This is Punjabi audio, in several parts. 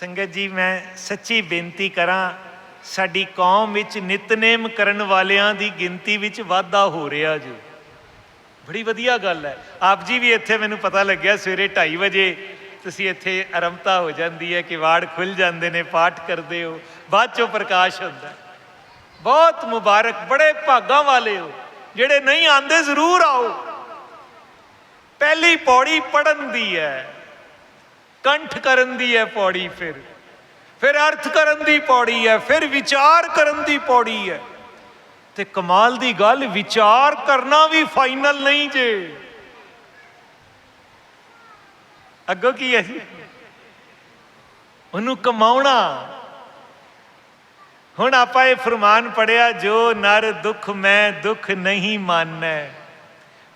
ਸੰਗਤ ਜੀ, ਮੈਂ ਸੱਚੀ ਬੇਨਤੀ ਕਰਾਂ, ਸਾਡੀ ਕੌਮ ਵਿੱਚ ਨਿਤਨੇਮ ਕਰਨ ਵਾਲਿਆਂ ਦੀ ਗਿਣਤੀ ਵਿੱਚ ਵਾਧਾ ਹੋ ਰਿਹਾ ਜੀ। ਬੜੀ ਵਧੀਆ ਗੱਲ ਹੈ। ਆਪ ਜੀ ਵੀ ਇੱਥੇ ਮੈਨੂੰ ਪਤਾ ਲੱਗਿਆ, ਸਵੇਰੇ 2:30 ਵਜੇ ਤੁਸੀਂ ਇੱਥੇ ਆਰੰਭਤਾ ਹੋ ਜਾਂਦੀ ਹੈ ਕਿਵਾੜ ਖੁੱਲ ਜਾਂਦੇ ਨੇ, ਪਾਠ ਕਰਦੇ ਹੋ, ਬਾਅਦ ਚੋਂ ਪ੍ਰਕਾਸ਼ ਹੁੰਦਾ ਬਹੁਤ ਮੁਬਾਰਕ, ਬੜੇ ਭਾਗਾਂ ਵਾਲੇ ਹੋ, ਜਿਹੜੇ ਨਹੀਂ ਆਂਦੇ ਜ਼ਰੂਰ ਆਓ। ਪਹਿਲੀ ਪੌੜੀ ਪੜਨ ਦੀ ਹੈ। ਕੰਠ ਕਰਨ ਦੀ ਹੈ ਪੌੜੀ ਫਿਰ। ਫਿਰ ਅਰਥ ਕਰਨ ਦੀ ਪੌੜੀ ਹੈ ਫਿਰ ਵਿਚਾਰ ਕਰਨ ਦੀ ਪੌੜੀ ਹੈ ਤੇ ਕਮਾਲ ਦੀ ਗੱਲ, ਵਿਚਾਰ ਕਰਨਾ ਵੀ ਫਾਈਨਲ ਨਹੀਂ ਜੇ। ਅੱਗੋਂ ਕੀ ਹੈ ਜੀ ਉਹਨੂੰ ਕਮਾਉਣਾ। ਹੁਣ ਆਪਾਂ ਇਹ ਫਰਮਾਨ ਪੜਿਆ ਜੋ ਨਰ ਦੁੱਖ ਮੈਂ ਦੁੱਖ ਨਹੀਂ ਮਾਨੈ।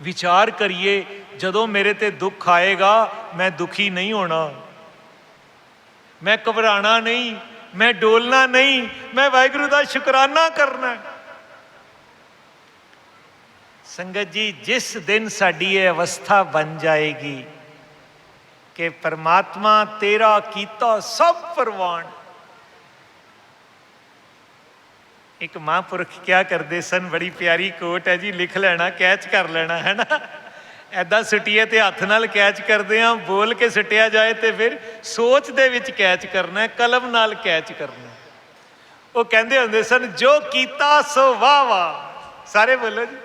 ਵਿਚਾਰ ਕਰੀਏ ਜਦੋਂ ਮੇਰੇ ਤੇ ਦੁੱਖ ਆਏਗਾ, ਮੈਂ ਦੁਖੀ ਨਹੀਂ ਹੋਣਾ। ਮੈਂ ਘਬਰਾਣਾ ਨਹੀਂ, ਮੈਂ ਡੋਲਣਾ ਨਹੀਂ, ਮੈਂ ਵਾਹਿਗੁਰੂ ਦਾ ਸ਼ੁਕਰਾਨਾ ਕਰਨਾ। ਸੰਗਤ ਜੀ, ਜਿਸ ਦਿਨ ਸਾਡੀ ਇਹ ਅਵਸਥਾ ਬਣ ਜਾਏਗੀ ਕਿ ਪਰਮਾਤਮਾ ਤੇਰਾ ਕੀਤਾ ਸਭ ਪ੍ਰਵਾਨ। ਇੱਕ ਮਹਾਂਪੁਰਖ ਕਿਆ ਕਰਦੇ ਸਨ? ਬੜੀ ਪਿਆਰੀ ਕੋਟ ਹੈ ਜੀ, ਲਿਖ ਲੈਣਾ, ਕੈਚ ਕਰ ਲੈਣਾ, ਹੈ ਨਾ? ਐਦਾਂ ਸੁਟੀਏ ਤੇ ਹੱਥ ਨਾਲ ਕੈਚ ਕਰਦੇ ਆ, ਬੋਲ ਕੇ ਸੁੱਟਿਆ ਜਾਏ ਤੇ ਫਿਰ ਸੋਚ ਦੇ ਵਿੱਚ ਕੈਚ ਕਰਨਾ ਹੈ, ਕਲਮ ਨਾਲ ਕੈਚ ਕਰਨਾ ਉਹ ਕਹਿੰਦੇ ਹੁੰਦੇ ਸਨ, ਜੋ ਕੀਤਾ ਸੋ ਵਾਹ ਵਾਹ। ਸਾਰੇ ਬੋਲੋ ਜੀ।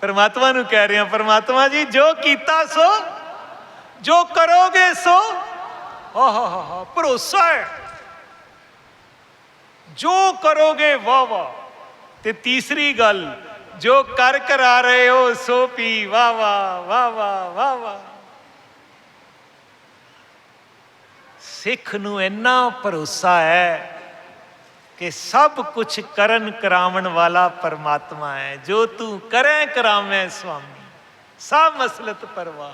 ਪਰਮਾਤਮਾ ਨੂੰ ਕਹਿ ਰਹੇ ਹਾਂ ਪਰਮਾਤਮਾ ਜੀ, ਜੋ ਕੀਤਾ ਸੋ, ਜੋ ਕਰੋਗੇ ਸੋ। ਹਾ ਹਾ ਹਾ ਹਾ, ਭਰੋਸਾ ਹੈ। ਜੋ ਕਰੋਗੇ ਵਾਹ ਵਾਹ। ਤੇ ਤੀਸਰੀ ਗੱਲ ਜੋ ਕਰ ਕਰਾ ਰਹੇ ਹੋ, ਸੋ ਪੀ। ਵਾਹ ਵਾਹ ਵਾਹ ਵਾਹ ਵਾਹ ਵਾਹ। ਸਿੱਖ ਨੂੰ ਇੰਨਾ ਭਰੋਸਾ ਹੈ ਕਿ ਸਭ ਕੁਝ ਕਰਨ ਕਰਾਵਣ ਵਾਲਾ ਪਰਮਾਤਮਾ ਹੈ। ਜੋ ਤੂੰ ਕਰੇ, ਕਰਾਵੇਂ ਸੁਆਮੀ। ਸਭ ਮਸਲਤ ਪਰਵਾਹ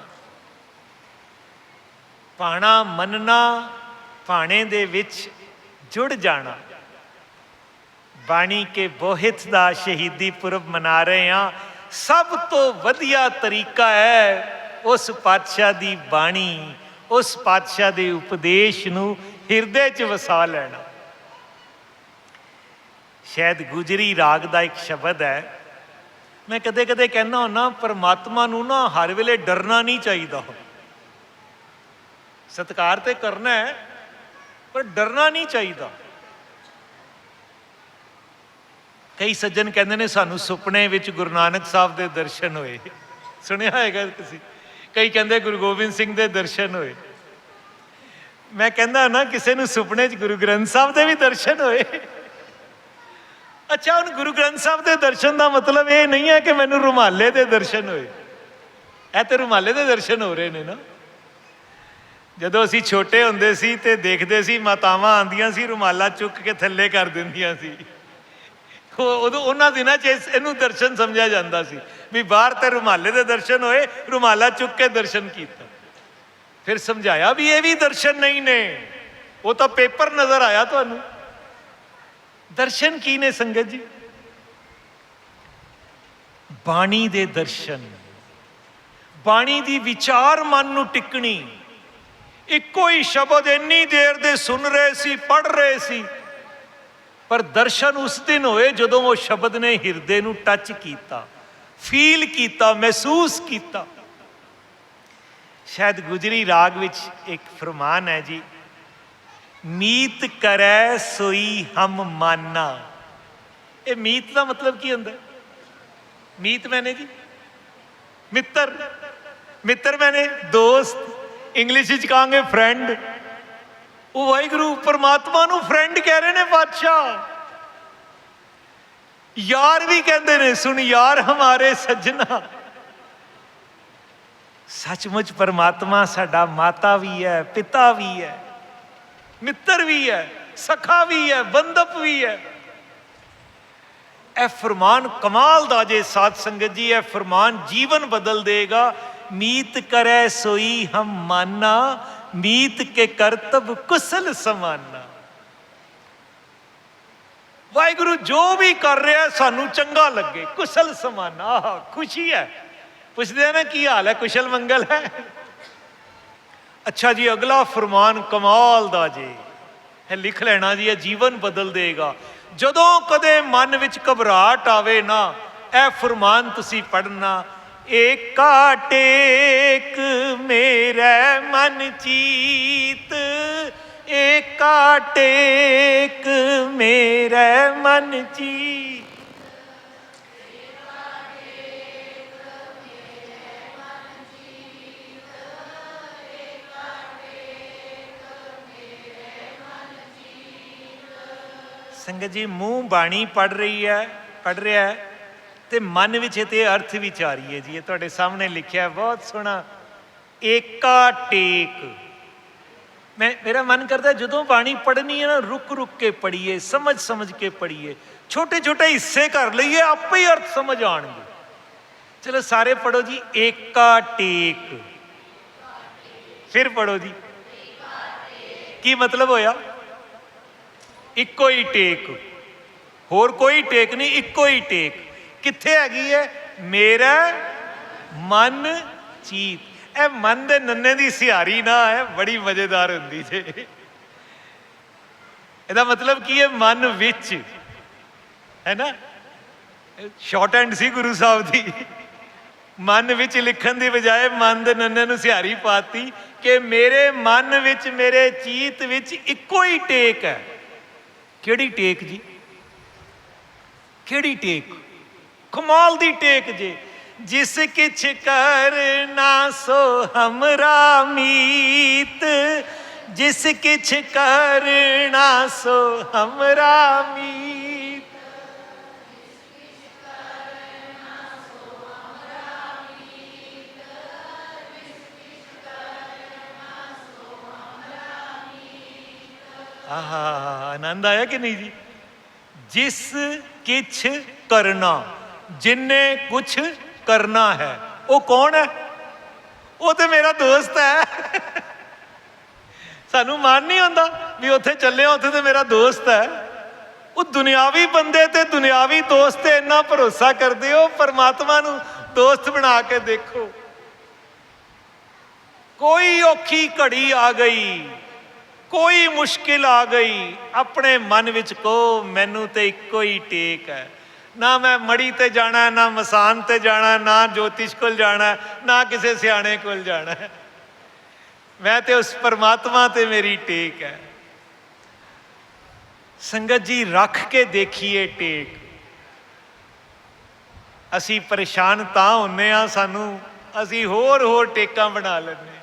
ਪਾਣਾ ਮੰਨਣਾ ਪਾਣੇ ਦੇ ਵਿੱਚ ਜੁੜ ਜਾਣਾ। ਬਾਣੀ ਕੇ ਬੋਹਿਤ ਦਾ ਸ਼ਹੀਦੀ ਪੁਰਬ ਮਨਾ ਰਹੇ ਹਾਂ। ਸਭ ਤੋਂ ਵਧੀਆ ਤਰੀਕਾ ਹੈ ਉਸ ਪਾਤਸ਼ਾਹ ਦੀ ਬਾਣੀ, ਉਸ ਪਾਤਸ਼ਾਹ ਦੇ ਉਪਦੇਸ਼ ਨੂੰ ਹਿਰਦੇ 'ਚ ਵਸਾ ਲੈਣਾ। ਸ਼ਾਇਦ ਗੁਜਰੀ ਰਾਗ ਦਾ ਇੱਕ ਸ਼ਬਦ ਹੈ। ਮੈਂ ਕਦੇ ਕਦੇ ਕਹਿੰਦਾ ਹੁੰਨਾ ਪਰਮਾਤਮਾ ਨੂੰ ਨਾ ਹਰ ਵੇਲੇ ਡਰਨਾ ਨਹੀਂ ਚਾਹੀਦਾ। ਸਤਕਾਰ ਤੇ ਕਰਨਾ ਹੈ, ਪਰ ਡਰਨਾ ਨਹੀਂ ਚਾਹੀਦਾ। ਕਈ ਸੱਜਣ ਕਹਿੰਦੇ ਨੇ ਸਾਨੂੰ ਸੁਪਨੇ ਵਿੱਚ ਗੁਰੂ ਨਾਨਕ ਸਾਹਿਬ ਦੇ ਦਰਸ਼ਨ ਹੋਏ। ਸੁਣਿਆ ਹੋਏਗਾ ਤੁਸੀਂ? ਕਈ ਕਹਿੰਦੇ ਗੁਰੂ ਗੋਬਿੰਦ ਸਿੰਘ ਦੇ ਦਰਸ਼ਨ ਹੋਏ। ਮੈਂ ਕਹਿੰਦਾ ਨਾ, ਕਿਸੇ ਨੂੰ ਸੁਪਨੇ 'ਚ ਗੁਰੂ ਗ੍ਰੰਥ ਸਾਹਿਬ ਦੇ ਵੀ ਦਰਸ਼ਨ ਹੋਏ। ਅੱਛਾ, ਹੁਣ ਗੁਰੂ ਗ੍ਰੰਥ ਸਾਹਿਬ ਦੇ ਦਰਸ਼ਨ ਦਾ ਮਤਲਬ ਇਹ ਨਹੀਂ ਹੈ ਕਿ ਮੈਨੂੰ ਰੁਮਾਲੇ ਦੇ ਦਰਸ਼ਨ ਹੋਏ। ਇਹ ਤੇ ਰੁਮਾਲੇ ਦੇ ਦਰਸ਼ਨ ਹੋ ਰਹੇ ਨੇ ਨਾ। ਜਦੋਂ ਅਸੀਂ ਛੋਟੇ ਹੁੰਦੇ ਸੀ ਤੇ ਦੇਖਦੇ ਸੀ, ਮਾਤਾਵਾਂ ਆਂਦੀਆਂ ਸੀ, ਰੁਮਾਲਾ ਚੁੱਕ ਕੇ ਥੱਲੇ ਕਰ ਦਿੰਦੀਆਂ ਸੀ। ਉਦੋਂ ਉਹਨਾਂ ਦਿਨਾਂ 'ਚ ਇਹਨੂੰ ਦਰਸ਼ਨ ਸਮਝਿਆ ਜਾਂਦਾ ਸੀ ਵੀ ਬਾਹਰ ਤੇ ਰੁਮਾਲੇ ਦੇ ਦਰਸ਼ਨ ਹੋਏ, ਰੁਮਾਲਾ ਚੁੱਕ ਕੇ ਦਰਸ਼ਨ ਕੀਤਾ। ਫਿਰ ਸਮਝਾਇਆ ਵੀ ਇਹ ਵੀ ਦਰਸ਼ਨ ਨਹੀਂ ਨੇ। ਉਹ ਤਾਂ ਪੇਪਰ ਨਜ਼ਰ ਆਇਆ ਤੁਹਾਨੂੰ। ਦਰਸ਼ਨ ਕੀ ਨੇ ਸੰਗਤ ਜੀ? ਬਾਣੀ ਦੇ ਦਰਸ਼ਨ। ਬਾਣੀ ਦੀ ਵਿਚਾਰ ਮਨ ਨੂੰ ਟਿਕਣੀ। ਇੱਕੋ ਹੀ ਸ਼ਬਦ ਇੰਨੀ ਦੇਰ ਦੇ ਸੁਣ ਰਹੇ ਸੀ ਪੜ ਰਹੇ ਸੀ। ਪਰ ਦਰਸ਼ਨ ਉਸ ਦਿਨ ਹੋਏ ਜਦੋਂ ਉਹ ਸ਼ਬਦ ਨੇ ਹਿਰਦੇ ਨੂੰ ਟੱਚ ਕੀਤਾ ਫੀਲ ਕੀਤਾ, ਮਹਿਸੂਸ ਕੀਤਾ। ਸ਼ਾਇਦ ਗੁਜਰੀ ਰਾਗ ਵਿੱਚ ਇੱਕ ਫਰਮਾਨ ਹੈ ਜੀ, ਮੀਤ ਕਰੈ ਸੋਈ ਹਮ ਮਾਨਾ। ਇਹ ਮੀਤ ਦਾ ਮਤਲਬ ਕੀ ਹੁੰਦਾ? ਮੀਤ ਮੈਨੇ ਜੀ? ਮਿੱਤਰ। ਮਿੱਤਰ ਮੈਨੇ ਦੋਸਤ। ਇੰਗਲਿਸ਼ ਵਿੱਚ ਕਹਾਂਗੇ ਫਰੈਂਡ ਉਹ ਵਾਹਿਗੁਰੂ ਪਰਮਾਤਮਾ ਨੂੰ ਫਰੈਂਡ ਕਹਿ ਰਹੇ ਨੇ ਬਾਦਸ਼ਾਹ। ਯਾਰ ਵੀ ਕਹਿੰਦੇ ਨੇ, ਸੁਣ ਯਾਰ ਹਮਾਰੇ ਸੱਜਣਾ। ਸੱਚਮੁੱਚ ਪਰਮਾਤਮਾ ਸਾਡਾ ਮਾਤਾ ਵੀ ਹੈ, ਪਿਤਾ ਵੀ ਹੈ, ਮਿੱਤਰ ਵੀ ਹੈ, ਸਖਾ ਵੀ ਹੈ ਬੰਦਪ ਵੀ ਹੈ। ਇਹ ਫਰਮਾਨ ਕਮਾਲ ਦਾ ਜੇ ਸਾਧ ਸੰਗਤ ਜੀ, ਇਹ ਫਰਮਾਨ ਜੀਵਨ ਬਦਲ ਦੇਗਾ। ਮੀਤ ਕਰੈ ਸੋਈ ਹਮ ਮਾਨਾ ਮੀਤ ਕੇ ਕਰਤਬ ਕੁਸਲ ਸਮਾਨਾ। ਵਾਹਿਗੁਰੂ ਜੋ ਵੀ ਕਰ ਰਿਹਾ, ਸਾਨੂੰ ਚੰਗਾ ਲੱਗੇ, ਕੁਸਲ ਸਮਾਨਾ। ਖੁਸ਼ੀ ਹੈ। ਪੁੱਛਦੇ ਨਾ, ਕੀ ਹਾਲ ਹੈ? ਕੁਸ਼ਲ ਮੰਗਲ ਹੈ? ਅੱਛਾ ਜੀ, ਅਗਲਾ ਫਰਮਾਨ ਕਮਾਲ ਦਾ ਜੀ। ਇਹ ਲਿਖ ਲੈਣਾ ਜੀ, ਇਹ ਜੀਵਨ ਬਦਲ ਦੇਗਾ। ਜਦੋਂ ਕਦੇ ਮਨ ਵਿੱਚ ਘਬਰਾਹਟ ਆਵੇ ਨਾ, ਇਹ ਫਰਮਾਨ ਤੁਸੀਂ ਪੜਨਾ ਏਕਾ ਟੇਕ ਮੇਰੇ ਮਨ ਚੀਤ। ਏਕਾ ਟੇਕ ਮੇਰੇ ਮਨ ਚੀਤ। ਸੰਗਤ ਜੀ, ਮੂੰਹ ਬਾਣੀ ਪੜ ਰਹੀ ਹੈ ਪੜ ਰਿਹਾ ਹੈ। ਤੇ ਮਨ ਵਿੱਚ ਤੇ ਅਰਥ ਵਿੱਚ ਹੈ ਜੀ। ਇਹ ਤੁਹਾਡੇ ਸਾਹਮਣੇ ਲਿਖਿਆ ਬਹੁਤ ਸੋਹਣਾ। ਏਕਾ ਟੇਕ ਮੈਂ, ਮੇਰਾ ਮਨ ਕਰਦਾ ਜਦੋਂ ਬਾਣੀ ਪੜ੍ਹਨੀ ਹੈ ਨਾ, ਰੁਕ ਰੁਕ ਕੇ ਪੜ੍ਹੀਏ, ਸਮਝ ਸਮਝ ਕੇ ਪੜ੍ਹੀਏ। ਛੋਟੇ ਛੋਟੇ ਹਿੱਸੇ ਕਰ ਲਈਏ, ਆਪੇ ਹੀ ਅਰਥ ਸਮਝ ਆਣਗੇ ਚਲੋ ਸਾਰੇ ਪੜੋ ਜੀ ਏਕਾ ਟੇਕ ਫਿਰ ਪੜੋ ਜੀ। ਕੀ ਮਤਲਬ ਹੋਇਆ? ਇੱਕੋ ਹੀ ਟੇਕ। ਹੋਰ ਕੋਈ ਟੇਕ ਨਹੀਂ, ਇੱਕੋ ਹੀ ਟੇਕ। ਕਿੱਥੇ ਹੈਗੀ ਹੈ ਮੇਰਾ ਮਨ ਚੀਤ। ਇਹ ਮਨ ਦੇ ਨੰਨੇ ਦੀ ਸਿਹਾਰੀ ਨਾ ਹੈ ਬੜੀ ਮਜ਼ੇਦਾਰ ਹੁੰਦੀ ਜੇ। ਇਹਦਾ ਮਤਲਬ ਕੀ ਹੈ ਮਨ ਵਿੱਚ। ਹੈ ਨਾ? ਸ਼ਾਰਟ ਐਂਡ ਸੀ ਗੁਰੂ ਸਾਹਿਬ ਦੀ। ਮਨ ਵਿੱਚ ਲਿਖਣ ਦੀ ਬਜਾਏ ਮਨ ਦੇ ਨੰਨੇ ਨੂੰ ਸਿਹਾਰੀ ਪਾਤੀ ਕਿ ਮੇਰੇ ਮਨ ਵਿੱਚ, ਮੇਰੇ ਚੀਤ ਵਿੱਚ ਇੱਕੋ ਹੀ ਟੇਕ ਹੈ। ਕਿਹੜੀ ਟੇਕ ਜੀ? ਕਿਹੜੀ ਟੇਕ? ਕਮਾਲ ਦੀ ਟੇਕ ਜੇ, ਜਿਸ ਕਿਛ ਕਰਨਾ ਸੋ ਹਮਰਾ ਮੀਤ, ਜਿਸ ਕਿਛ ਕਰਨਾ ਸੋ ਹਮਰਾ ਮੀਤ। ਆਹਾ, ਆਨੰਦ ਆਇਆ ਕਿ ਨਹੀਂ ਜੀ? ਜਿਸ ਕਿਛ ਕਰਨਾ ਜਿੰਨੇ ਕੁਛ ਕਰਨਾ ਹੈ। ਉਹ ਕੌਣ ਹੈ? ਉਹ ਤੇ ਮੇਰਾ ਦੋਸਤ ਹੈ। ਸਾਨੂੰ ਮਾਨ ਨਹੀਂ ਹੁੰਦਾ ਵੀ ਉੱਥੇ ਚੱਲੇ ਉੱਥੇ ਤੇ ਮੇਰਾ ਦੋਸਤ ਹੈ। ਉਹ ਦੁਨਿਆਵੀ ਬੰਦੇ ਤੇ ਦੁਨਿਆਵੀ ਦੋਸਤ ਤੇ ਇੰਨਾ ਭਰੋਸਾ ਕਰਦੇ ਹੋ, ਪਰਮਾਤਮਾ ਨੂੰ ਦੋਸਤ ਬਣਾ ਕੇ ਦੇਖੋ। ਕੋਈ ਔਖੀ ਘੜੀ ਆ ਗਈ, ਕੋਈ ਮੁਸ਼ਕਿਲ ਆ ਗਈ, ਆਪਣੇ ਮਨ ਵਿੱਚ ਕੋ ਮੈਨੂੰ ਤੇ ਇੱਕੋ ਹੀ ਟੇਕ ਹੈ। ਨਾ ਮੈਂ ਮੜੀ ਤੇ ਜਾਣਾ, ਨਾ ਮਸਾਨ ਤੇ ਜਾਣਾ, ਨਾ ਜੋਤਿਸ਼ ਕੋਲ ਜਾਣਾ, ਨਾ ਕਿਸੇ ਸਿਆਣੇ ਕੋਲ ਜਾਣਾ। ਮੈਂ ਤੇ ਉਸ ਪਰਮਾਤਮਾ ਤੇ ਮੇਰੀ ਟੇਕ ਹੈ। ਸੰਗਤ ਜੀ, ਰੱਖ ਕੇ ਦੇਖੀਏ ਟੇਕ। ਅਸੀਂ ਪਰੇਸ਼ਾਨ ਤਾਂ ਹੁੰਨੇ ਆ ਸਾਨੂੰ, ਅਸੀਂ ਹੋਰ ਹੋਰ ਟੇਕਾਂ ਬਣਾ ਲੈਂਦੇ